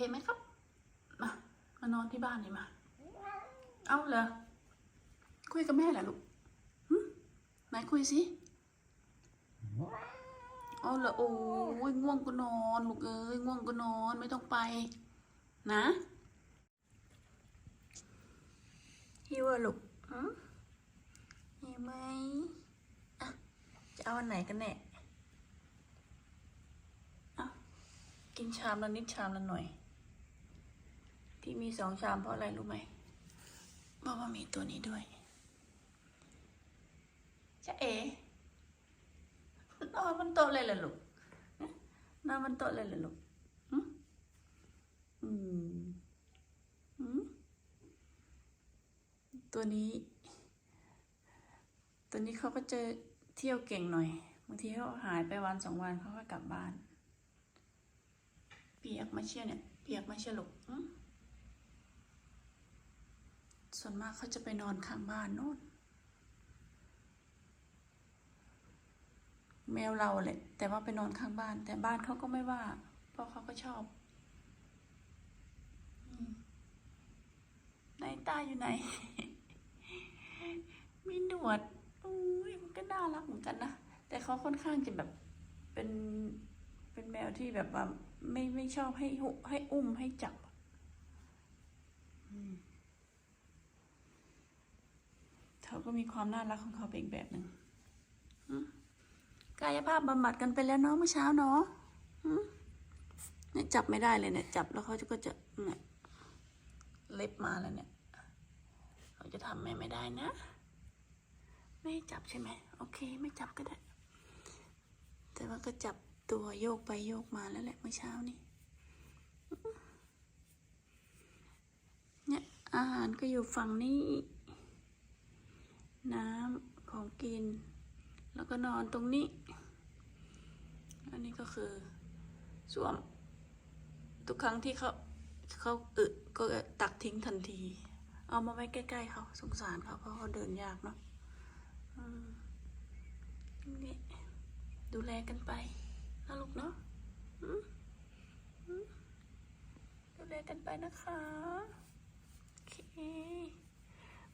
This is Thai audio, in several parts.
เคไหมครับ มามานอนที่บ้านเลยมา เอาเหรอคุยกับแม่เหรอลูกหไหนคุยสิเอาเหรอโอ้ยง่วงก็นอนลูกเอ้ยง่วงก็นอนไม่ต้องไป นะหิวลูกหิวไหมอะจะเอาอันไหนกันแน่กินชามละนิดชามละหน่อย ที่มีสองชามเพราะอะไรรู้ไหมเพราะว่ามีตัวนี้ด้วยจะเอ๋นอนบนโต๊ะเลยเหรอลูกนอนบนโต๊ะเลยเหรอลูกหึอืมอืมตัวนี้ ตัวนี้เขาก็จะเที่ยวเก่งหน่อยบางทีเขาหายไปวันสองวันเขาก็กลับบ้าน เปียกมาเชี่ยเนี่ย เปียกมาเชี่ยลูกหึ ส่วนมากเขาจะไปนอนข้างบ้านโน่นแมวเราแหละ แต่ว่าไปนอนข้างบ้าน แต่บ้านเขาก็ไม่ว่า เพราะเขาก็ชอบอืมไหนตาอยู่ไหน มีหนวดอุ้ยมันก็น่ารักเหมือนกันนะ แต่เขาค่อนข้างจะแบบเป็นเป็นแมวที่แบบว่าไม่ไม่ชอบให้หุให้อุ้มให้จับอืม เขา ก็มีความน่ารักของเขาเป็นอีกแบบหนึ่งอืมกายภาพบำบัดกันไปแล้วเนาะเมื่อเช้าเนาะอืมเนี่ยจับไม่ได้เลยเนี่ย จับแล้วเขาก็จะเนี่ยเล็บมาแล้วเนี่ยเขาจะทำแม่ไม่ได้นะ ไม่ให้จับใช่ไหมโอเค ไม่จับก็ได้ แต่ว่าก็จับตัวโยกไปโยกมาแล้วแหละเมื่อเช้านี้เนี่ยอาหารก็อยู่ฝั่งนี้ น้ำของกิน แล้วก็นอนตรงนี้ อันนี้ก็คือส้วม ทุกครั้งที่เขาเขาอึก็ตักทิ้งทันที เอามาไว้ใกล้ๆเขาสงสารเขาเพราะเขาเดินยากเนาะนี่ดูแลกันไปนะลูกเนาะดูแลกันไปนะคะ โอเค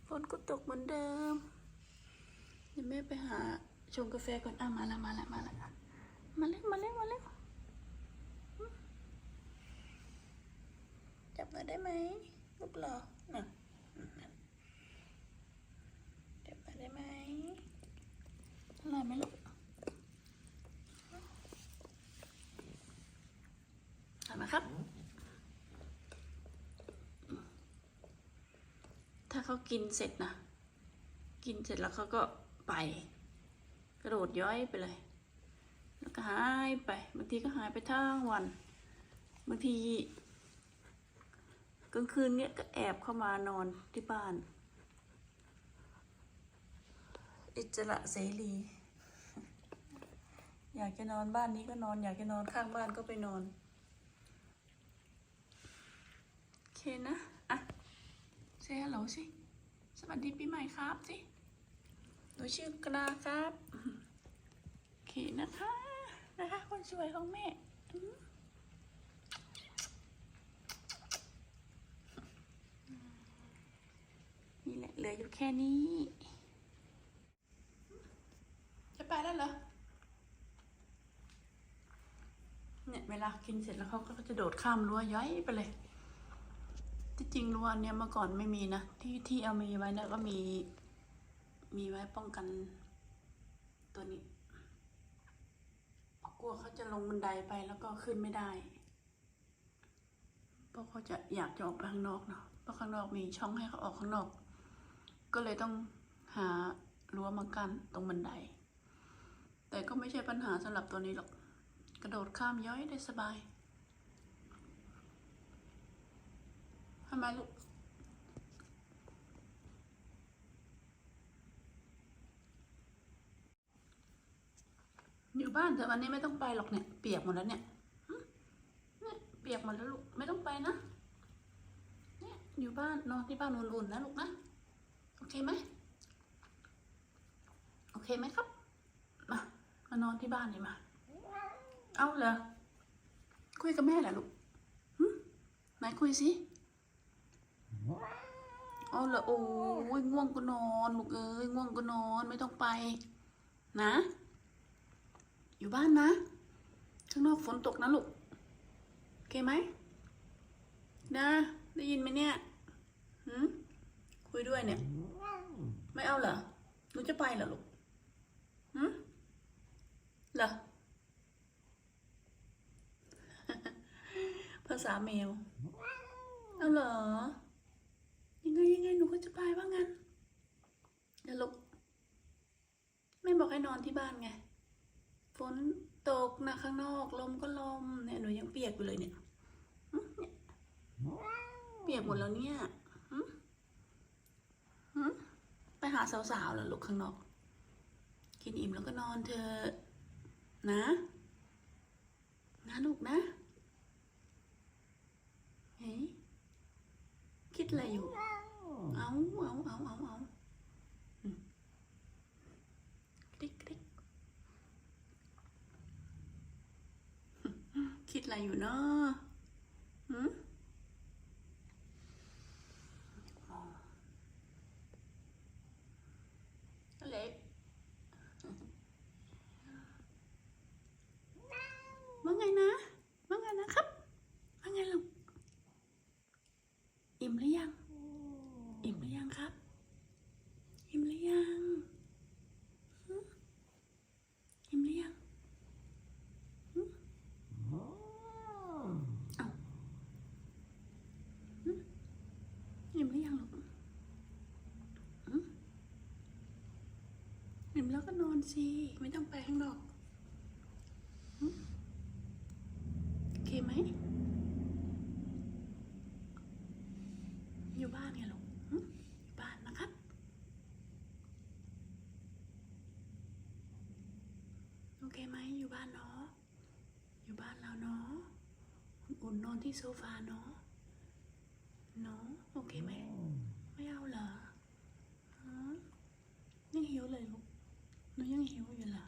ฝนก็ตกเหมือนเดิม ดี๋ยวแม่ไปหาชงกาแฟก่อน อะ มาล้วมาล้วมาล้วมาเร็วมาเร็วมาเร็วจับหน่อยได้ไหมลูกหล่อน่ะจับหน่อยได้ไหมอร่อยไหมลูกอร่อยไมครับ ถ้าเขากินเสร็จนะ กินเสร็จแล้วเขาก็ ไป กระโดดย้อยไปเลย แล้วก็หายไป บางทีก็หายไปทั้งวัน บางทีกลางคืนเนี้ยก็แอบเข้ามานอนที่บ้าน อิจระเสรี อยากจะนอนบ้านนี้ก็นอน อยากจะนอนข้างบ้านก็ไปนอน โอเคนะ อะเซฮัลโหลสิ สวัสดีปีใหม่ครับสิ หนูชื่อกราครับโอเคนะคะ นะคะ คนสวยของแม่นี่แหละเหลืออยู่แค่นี้ จะไปแล้วเหรอ เนี่ยเวลากินเสร็จแล้วเขาก็จะโดดข้ามรั้วย้อยไปเลย ที่จริงรั้วเนี้ยเมื่อก่อนไม่มีนะ ที่ที่เอามีไว้นี่ยก็มี มีไว้ป้องกันตัวนี้กลัวเขาจะลงบันไดไปแล้วก็ขึ้นไม่ได้เพราะเขาจะอยากจะออกไปข้างนอกเนาะเพราะข้างนอกมีช่องให้เขาออกข้างนอก ก็เลยต้องหารั้วมากั้นตรงบันได แต่ก็ไม่ใช่ปัญหาสำหรับตัวนี้หรอก กระโดดข้ามย้อยได้สบายทำไมลูก อยู่บ้านแต่วันนี้ไม่ต้องไปหรอกเนี่ย เปียกหมดแล้วเนี่ยเนี่ยเปียกหมดแล้วลูกไม่ต้องไปนะเนี่ยอยู่บ้านนอนที่บ้านอุ่นๆนะลูกนะโอเคไหมโอเคไหมครับมามานอนที่บ้านเลยมา เอาเหรอคุยกับแม่เหรอลูกหึคุยสิเอาเหรอโอ้ยง่วงก็นอนลูกเอ้ยง่วงก็นอนไม่ต้องไป นะ อยู่บ้านนะ ข้างนอกฝนตกนะลูก โอเคไหม นะ ได้ยินไหมเนี่ยหืมคุยด้วยเนี่ย ไม่เอาเหรอ หนูจะไปเหรอลูกหืมเหรอ ภาษาแมว เอาเหรอ ยังไงยังไงหนูก็จะไปว่างั้นเดี๋ยวลูก แม่บอกให้นอนที่บ้านไง ฝนตกนะข้างนอกลมก็ลมเนี่ยหนูยังเปียกอยู่เลยเนี่ยเปียกหมดแล้วเนี่ยไปหาสาวๆเหรอลูกข้างนอก กินอิ่มแล้วก็นอนเถอะนะ นะลูกนะ เฮ้ยคิดอะไรอยู่ เอาเอาเอาเอาเอาอืมกริ๊กกริ๊ก คิดอะไรอยู่เนาะหืมอเล็กว่าไงนะว่าไงนะครับว่าไงลูก อิ่มหรือยัง อิ่มหรือยังครับ อิ่มหรือยังหึอิ่มหรือยังหึเอ้าหึอิ่มหรือยังลูกหึอิ่มแล้ว ก็นอนสิ ไม่ต้องไปข้างนอกโอเคไหม อยู่บ้านไงลูกหึอยู่บ้านนะครับ โอเคไหมอยู่บ้านเนาะ อยู่บ้านเราเนาะอุ่นนอนที่โซฟาเนาะเนาะโอเคไหมไม่เอาเหรอฮะยังหิวเลย ยังหิวอยู่เหรอ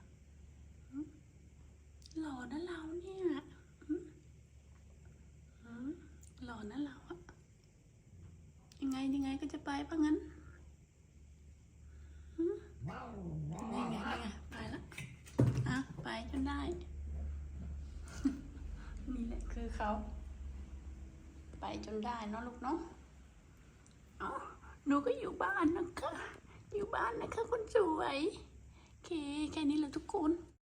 หล่อนะเราเนี่ยหล่อนะเราอะยังไงยังไงก็จะไปปะงั้นยังไงยังไงไปละอะไปจนได้ นี่แหละคือเขา ไปจนได้เนาะลูกเนาะอ้าหนูก็อยู่บ้านนะคะอยู่บ้านนะคะคนสวย เค แค่นี้แหละทุกคน